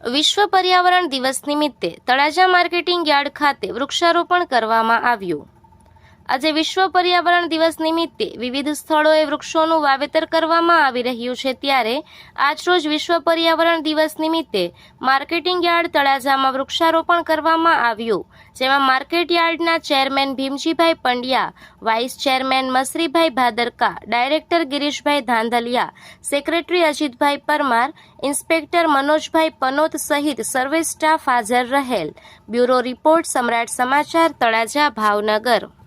વિશ્વ પર્યાવરણ દિવસ નિમિત્તે તળાજા માર્કેટિંગ યાર્ડ ખાતે વૃક્ષારોપણ કરવામાં આવ્યું. આજે વિશ્વ પર્યાવરણ દિવસ નિમિત્તે વિવિધ સ્થળોએ વૃક્ષોનું વાવેતર કરવામાં આવી રહ્યું છે ત્યારે આજરોજ વિશ્વ પર્યાવરણ દિવસ નિમિત્તે માર્કેટિંગ યાર્ડ તળાજામાં વૃક્ષારોપણ કરવામાં આવ્યું, જેમાં માર્કેટ યાર્ડના chairman Bhimjibhai Pandya, vice chairman Masribhai Bhadarka, director Girishbhai Dhandhaliya, secretary Ajitbhai Parmar, inspector Manojbhai Panot સહિત સર્વે સ્ટાફ હાજર રહેલ. બ્યુરો રિપોર્ટ સમ્રાટ સમાચાર તળાજા ભાવનગર.